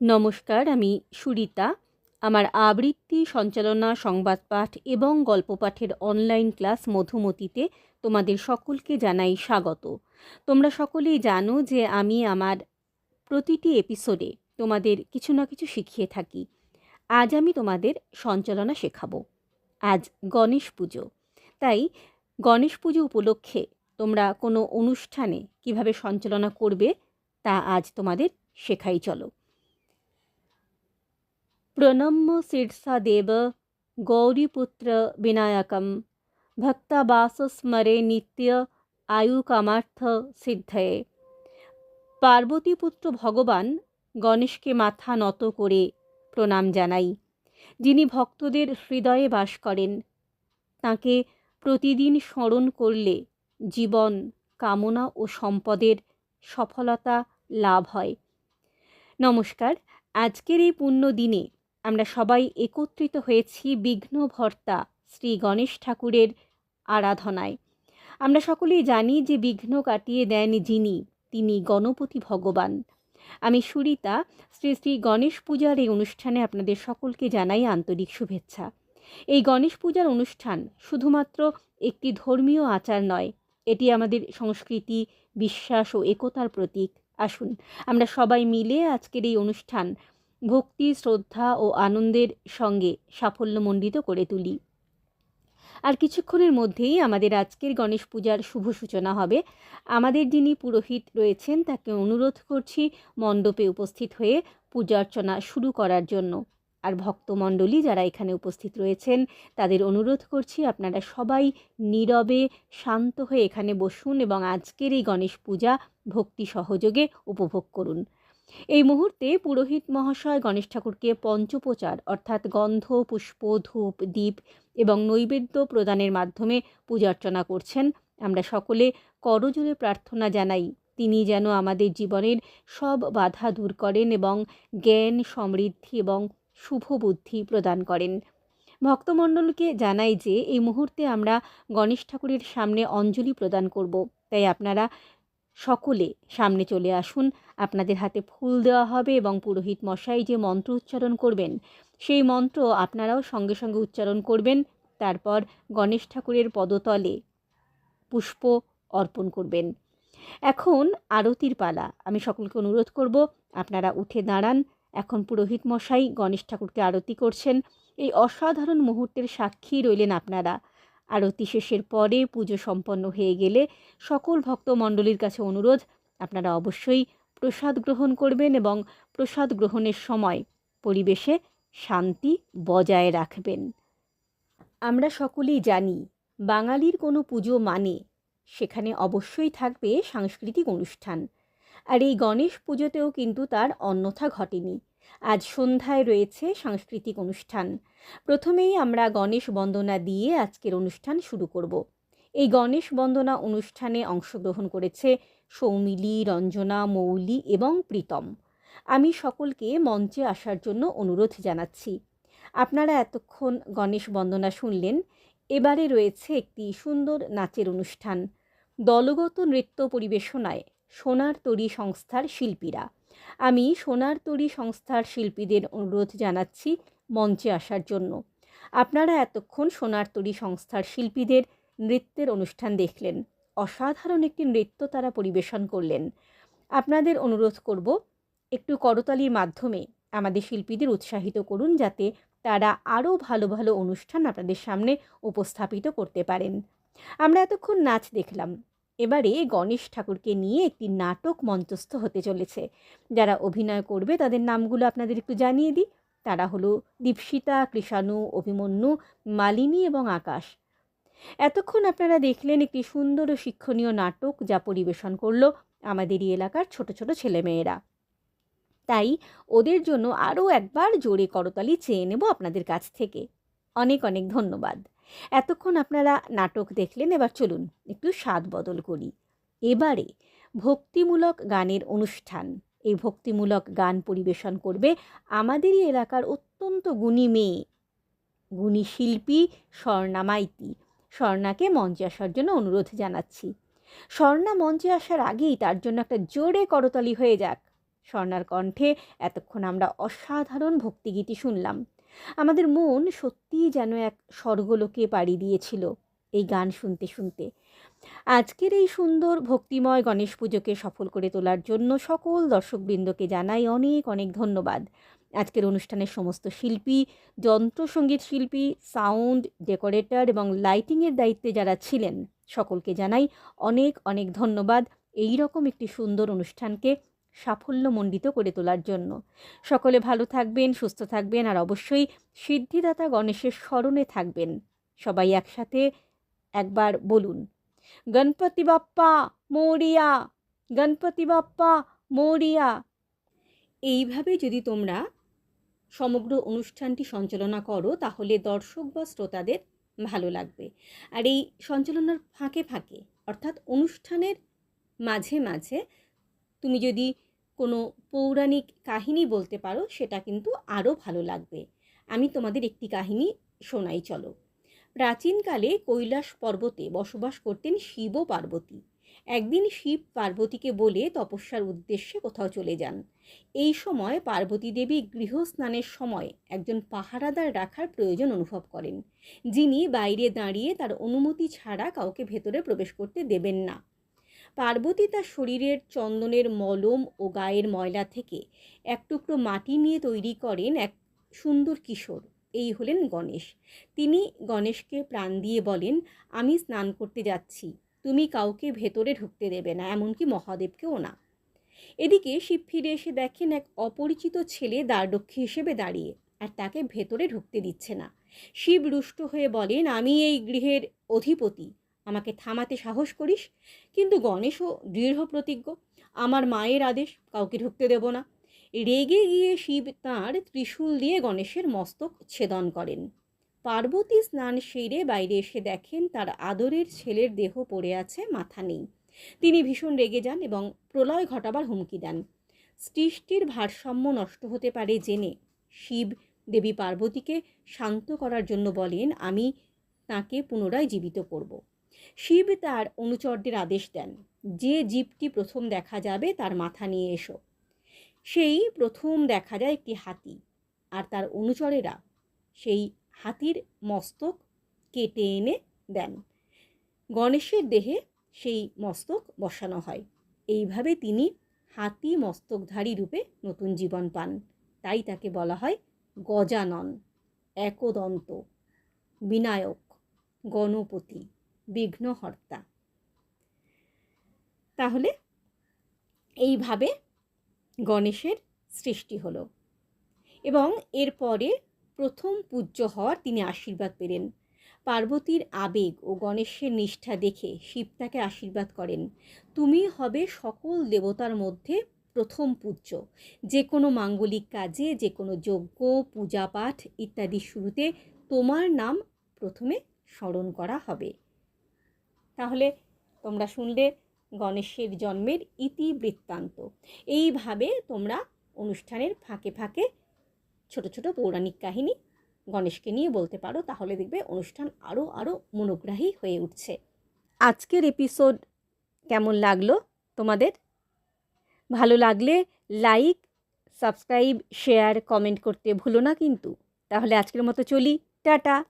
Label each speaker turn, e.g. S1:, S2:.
S1: নমস্কার, আমি সুরিতা। আমার আবৃত্তি, সঞ্চালনা সংবাদ পাঠ এবং গল্প পাঠের অনলাইন ক্লাস মধুমতিতে তোমাদের সকলকে জানাই স্বাগত। তোমরা সকলেই জানো যে আমি আমার প্রতিটি এপিসোডে তোমাদের কিছু না কিছু শিখিয়ে থাকি। আজ আমি তোমাদের সঞ্চালনা শেখাবো। আজ গণেশ পুজো। তাই গণেশ পুজো উপলক্ষে তোমরা কোনো অনুষ্ঠানে কীভাবে সঞ্চালনা করবে তা আজ তোমাদের শেখাই চলো। प्रणम्य शीर्षादेव गौरीपुत्र विनायकं भक्ताबासस्मरे নিত্য আয়ু কামার্থ সিদ্ধয়ে পার্বতীপুত্র ভগবান গণেশকে মাথা নত করে প্রণাম জানাই যিনি ভক্তদের হৃদয়ে বাস করেন তাকে প্রতিদিন স্মরণ করলে জীবন কামনা ও সম্পদের সফলতা লাভ হয় নমস্কার আজকের এই পুণ্য দিনে আমরা সবাই একত্রিত হয়েছি বিঘ্নভর্তা শ্রী গণেশ ঠাকুরের আরাধনায়। আমরা সকলেই জানি যে বিঘ্ন কাটিয়ে দেন যিনি, তিনি গণপতি ভগবান। আমি সুরিতা, শ্রী শ্রী গণেশ পূজার এই অনুষ্ঠানে আপনাদের সকলকে জানাই আন্তরিক শুভেচ্ছা। এই গণেশ পূজার অনুষ্ঠান শুধুমাত্র একটি ধর্মীয় আচার নয়, এটি আমাদের সংস্কৃতি, বিশ্বাস ও একতার প্রতীক। আসুন, আমরা সবাই মিলে আজকের এই অনুষ্ঠান ভক্তি, শ্রদ্ধা ও আনন্দের সঙ্গে সাফল্যমণ্ডিত করে তুলি। আর কিছুক্ষণের মধ্যেই আমাদের আজকের গণেশ পূজার শুভ সূচনা হবে। আমাদের যিনি পুরোহিত রয়েছেন, তাকে অনুরোধ করছি মণ্ডপে উপস্থিত হয়ে পূজার্চনা শুরু করার জন্য। আর ভক্তমণ্ডলী যারা এখানে উপস্থিত রয়েছেন, তাদের অনুরোধ করছি আপনারা সবাই নীরবে শান্ত হয়ে এখানে বসুন এবং আজকের এই গণেশ পূজা ভক্তি সহযোগে উপভোগ করুন। এই মুহূর্তে পুরোহিত মহাশয় গণেশ ঠাকুরকে পঞ্চপ্রচার অর্থাৎ গন্ধ, পুষ্প, ধূপ দ্বীপ এবং নৈবেদ্য প্রদানের মাধ্যমে পূজার্চনা করছেন। আমরা সকলে করজোরে প্রার্থনা জানাই, তিনি যেন আমাদের জীবনের সব বাধা দূর করেন এবং জ্ঞান, সমৃদ্ধি এবং শুভ বুদ্ধি প্রদান করেন। ভক্তমণ্ডলকে জানাই যে, এই মুহূর্তে আমরা গণেশ ঠাকুরের সামনে অঞ্জলি প্রদান করব। তাই আপনারা সকলে সামনে চলে আসুন। আপনাদের হাতে ফুল দেওয়া হবে এবং পুরোহিত মশাই যে মন্ত্র উচ্চারণ করবেন, সেই মন্ত্র আপনারাও সঙ্গে সঙ্গে উচ্চারণ করবেন। তারপর গণেশ ঠাকুরের পদতলে পুষ্প অর্পণ করবেন। এখন আরতির পালা। আমি সকলকে অনুরোধ করব, আপনারা উঠে দাঁড়ান। এখন পুরোহিত মশাই গণেশ ঠাকুরকে আরতি করছেন। এই অসাধারণ মুহূর্তের সাক্ষী রইলেন আপনারা। আরতি শেষের পরে পুজো সম্পন্ন হয়ে গেলে সকল ভক্তমণ্ডলীর কাছে অনুরোধ, আপনারা অবশ্যই প্রসাদ গ্রহণ করবেন এবং প্রসাদ গ্রহণের সময় পরিবেশে শান্তি বজায় রাখবেন। আমরা সকলেই জানি, বাঙালির কোনো পুজো মানে সেখানে অবশ্যই থাকবে সাংস্কৃতিক অনুষ্ঠান। আর এই গণেশ পুজোতেও কিন্তু তার অন্যথা ঘটেনি। আজ সন্ধ্যায় রয়েছে সাংস্কৃতিক অনুষ্ঠান। প্রথমেই আমরা গণেশ বন্দনা দিয়ে আজকের অনুষ্ঠান শুরু করব। এই গণেশ বন্দনা অনুষ্ঠানে অংশগ্রহণ করেছে সৌমিলি, রঞ্জনা, মৌলি এবং প্রীতম। আমি সকলকে মঞ্চে আসার জন্য অনুরোধ জানাচ্ছি। আপনারা এতক্ষণ গণেশ বন্দনা শুনলেন। এবারে রয়েছে একটি সুন্দর নাচের অনুষ্ঠান। দলগত নৃত্য পরিবেশনায় সোনার তরী সংস্থার শিল্পীরা। আমি সোনার তরী সংস্থার শিল্পীদের অনুরোধ জানাচ্ছি মঞ্চে আসার জন্য। আপনারা এতক্ষণ সোনার তরী সংস্থার শিল্পীদের নৃত্যের অনুষ্ঠান দেখলেন। অসাধারণ একটি নৃত্য তারা পরিবেশন করলেন। আপনাদের অনুরোধ করব, একটু করতালির মাধ্যমে আমাদের শিল্পীদের উৎসাহিত করুন যাতে তারা আরও ভালো ভালো অনুষ্ঠান আপনাদের সামনে উপস্থাপিত করতে পারেন। আমরা এতক্ষণ নাচ দেখলাম। এবারে গণেশ ঠাকুরকে নিয়ে একটি নাটক মঞ্চস্থ হতে চলেছে। যারা অভিনয় করবে তাদের নামগুলো আপনাদের একটু জানিয়ে দিই। তারা হলো দীপশিতা, কৃষাণু, অভিমন্যু, মালিনী এবং আকাশ। এতক্ষণ আপনারা দেখলেন একটি সুন্দর ও শিক্ষণীয় নাটক যা পরিবেশন করল আমাদেরই এলাকার ছোট ছোট ছেলেমেয়েরা। তাই ওদের জন্য আরও একবার জোরে করতালি চেয়ে নেব আপনাদের কাছ থেকে। অনেক অনেক ধন্যবাদ। এতক্ষণ আপনারা নাটক দেখলেন, এবার চলুন একটু স্বাদ বদল করি। এবারে ভক্তিমূলক গানের অনুষ্ঠান। এই ভক্তিমূলক গান পরিবেশন করবে আমাদেরই এলাকার অত্যন্ত গুণী মেয়ে। গুণী শিল্পী স্বর্ণা মাইতি। স্বর্ণাকে মঞ্চে আসার জন্য অনুরোধ জানাচ্ছি। স্বর্ণা মঞ্চে আসার আগেই তার জন্য একটা জোরে করতালি হয়ে যাক। স্বর্ণার কণ্ঠে এতক্ষণ আমরা অসাধারণ ভক্তিগীতি শুনলাম। আমাদের মন সত্যিই যেন এক স্বর্গলোকে পাড়ি দিয়েছিল। এই গান শুনতে শুনতে আজকের এই সুন্দর ভক্তিময় গণেশ পুজোকে সফল করে তোলার জন্য সকল দর্শকবৃন্দকে জানাই অনেক অনেক ধন্যবাদ। আজকের অনুষ্ঠানের সমস্ত শিল্পী যন্ত্রসঙ্গীত শিল্পী, সাউন্ড ডেকোরেটর এবং লাইটিংয়ের দায়িত্বে যারা ছিলেন, সকলকে জানাই অনেক অনেক ধন্যবাদ এই রকম একটি সুন্দর অনুষ্ঠানকে সাফল্যমণ্ডিত করে তোলার জন্য। সকলে ভালো থাকবেন, সুস্থ থাকবেন আর অবশ্যই সিদ্ধিদাতা গণেশের স্মরণে থাকবেন। সবাই একসাথে একবার বলুন। গণপতি বাপ্পা মৌরিয়া গণপতি বাপ্পা মৌরিয়া এইভাবে যদি তোমরা সমগ্র অনুষ্ঠানটি সঞ্চালনা করো, তাহলে দর্শক বা শ্রোতাদের ভালো লাগবে। আর এই সঞ্চালনার ফাঁকে ফাঁকে, অর্থাৎ অনুষ্ঠানের মাঝে মাঝে তুমি যদি কোনো পৌরাণিক কাহিনী বলতে পারো, সেটা কিন্তু আরও ভালো লাগবে। আমি তোমাদের একটি কাহিনী শোনাই, চলো। প্রাচীনকালে কৈলাস পর্বতে বসবাস করতেন শিব পার্বতী। একদিন শিব পার্বতীকে বলে তপস্যার উদ্দেশ্যে কোথাও চলে যান। এই সময় পার্বতী দেবী গৃহস্নানের সময় একজন পাহারাদার রাখার প্রয়োজন অনুভব করেন। যিনি বাইরে দাঁড়িয়ে তার অনুমতি ছাড়া কাউকে ভেতরে প্রবেশ করতে দেবেন না। পার্বতী তার শরীরের চন্দনের মলম ও গায়ের ময়লা থেকে এক টুকরো মাটি নিয়ে তৈরি করেন এক সুন্দর কিশোর। এই হলেন গণেশ। তিনি গণেশকে প্রাণ দিয়ে বলেন, আমি স্নান করতে যাচ্ছি। তুমি কাউকে ভেতরে ঢুকতে দেবে না, এমনকি মহাদেবকেও না। এদিকে শিব ফিরে এসে দেখেন এক অপরিচিত ছেলে দ্বাররক্ষী হিসেবে দাঁড়িয়ে, আর তাকে ভেতরে ঢুকতে দিচ্ছে না। শিব রুষ্ট হয়ে বলেন, আমি এই গৃহের অধিপতি। আমাকে থামাতে সাহস করিস, কিন্তু গণেশও দৃঢ় প্রতিজ্ঞ আমার মায়ের আদেশ, কাউকে ঢুকতে দেব না। রেগে গিয়ে শিব তাঁর ত্রিশূল দিয়ে গণেশের মস্তক ছেদন করেন। পার্বতী স্নান সেরে বাইরে এসে দেখেন তার আদরের ছেলের দেহ পড়ে আছে, মাথা নেই। তিনি ভীষণ রেগে যান এবং প্রলয় ঘটাবার হুমকি দেন। সৃষ্টির ভারসাম্য নষ্ট হতে পারে জেনে শিব দেবী পার্বতীকে শান্ত করার জন্য বলেন, আমি তাকে পুনরায় জীবিত করব। শিব তার অনুচরদের আদেশ দেন, যে জীবটি প্রথম দেখা যাবে তার মাথা নিয়ে এসো। সেই প্রথম দেখা যায় একটি হাতি আর তার অনুচরেরা সেই হাতির মস্তক কেটে এনে দেন। গণেশের দেহে সেই মস্তক বসানো হয়। এইভাবে তিনি হাতি মস্তকধারী রূপে নতুন জীবন পান। তাই তাকে বলা হয় গজানন, একদন্ত, বিনায়ক, গণপতি, বিঘ্নহর্তা। তাহলে এইভাবে গণেশের সৃষ্টি হলো। এবং এরপরে প্রথম পূজ্য হওয়ার তিনি আশীর্বাদ পেলেন। পার্বতীর আবেগ ও গণেশের নিষ্ঠা দেখে শিব তাকে আশীর্বাদ করেন। তুমি হবে সকল দেবতার মধ্যে প্রথম পূজ্য। যে কোনো মাঙ্গলিক কাজে, যে কোনো যজ্ঞ, পূজা পাঠ ইত্যাদি শুরুতে তোমার নাম প্রথমে স্মরণ করা হবে। তাহলে তোমরা শুনলে গণেশের জন্মের ইতিবৃত্তান্ত। এইভাবে তোমরা অনুষ্ঠানের ফাঁকে ফাঁকে ছোট ছোট পৌরাণিক কাহিনী গণেশকে নিয়ে বলতে পারো, তাহলে দেখবে অনুষ্ঠান আরও আরও মনোগ্রাহী হয়ে উঠছে। আজকের এপিসোড কেমন লাগল তোমাদের? ভালো লাগলে লাইক সাবস্ক্রাইব শেয়ার কমেন্ট করতে ভুলো না কিন্তু। তাহলে আজকের মতো চলি, টাটা!